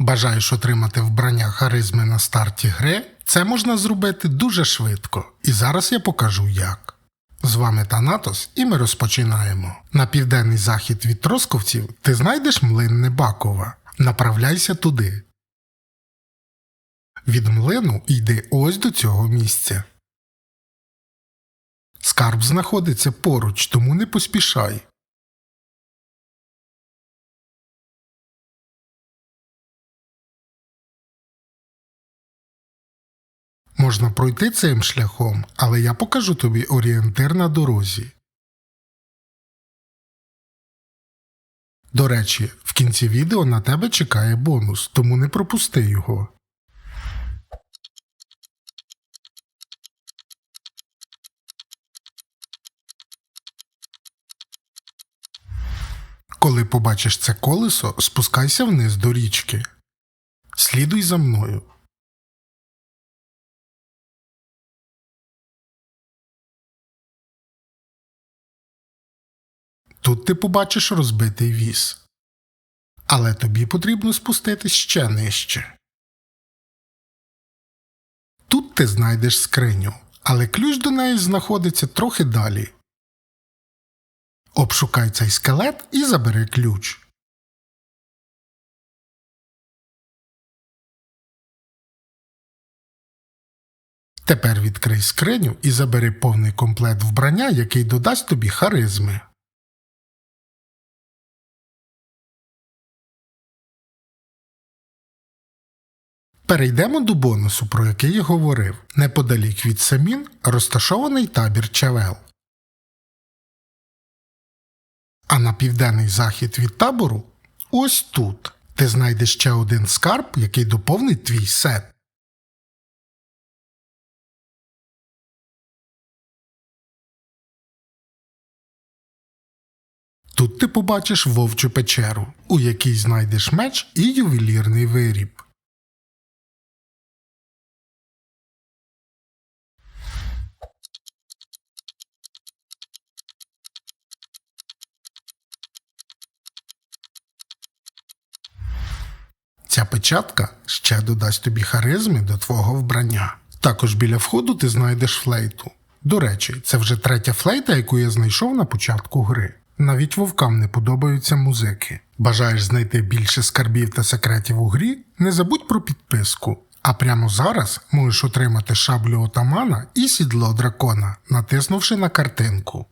Бажаєш отримати вбрання харизми на старті гри? Це можна зробити дуже швидко, і зараз я покажу як. З вами Танатос, і ми розпочинаємо. На південний захід від Тросковців ти знайдеш млин Небакова. Направляйся туди. Від млину йди ось до цього місця. Скарб знаходиться поруч, тому не поспішай. Можна пройти цим шляхом, але я покажу тобі орієнтир на дорозі. До речі, в кінці відео на тебе чекає бонус, тому не пропусти його. Коли побачиш це колесо, спускайся вниз до річки. Слідуй за мною. Тут ти побачиш розбитий віз. Але тобі потрібно спуститись ще нижче. Тут ти знайдеш скриню, але ключ до неї знаходиться трохи далі. Обшукай цей скелет і забери ключ. Тепер відкрий скриню і забери повний комплект вбрання, який додасть тобі харизми. Перейдемо до бонусу, про який я говорив. Неподалік від Самін розташований табір Чавел. А на південний захід від табору ось тут ти знайдеш ще один скарб, який доповнить твій сет. Тут ти побачиш вовчу печеру, у якій знайдеш меч і ювелірний виріб. Ця печатка ще додасть тобі харизми до твого вбрання. Також біля входу ти знайдеш флейту. До речі, це вже третя флейта, яку я знайшов на початку гри. Навіть вовкам не подобаються музики. Бажаєш знайти більше скарбів та секретів у грі? Не забудь про підписку. А прямо зараз можеш отримати шаблю отамана і сідло дракона, натиснувши на картинку.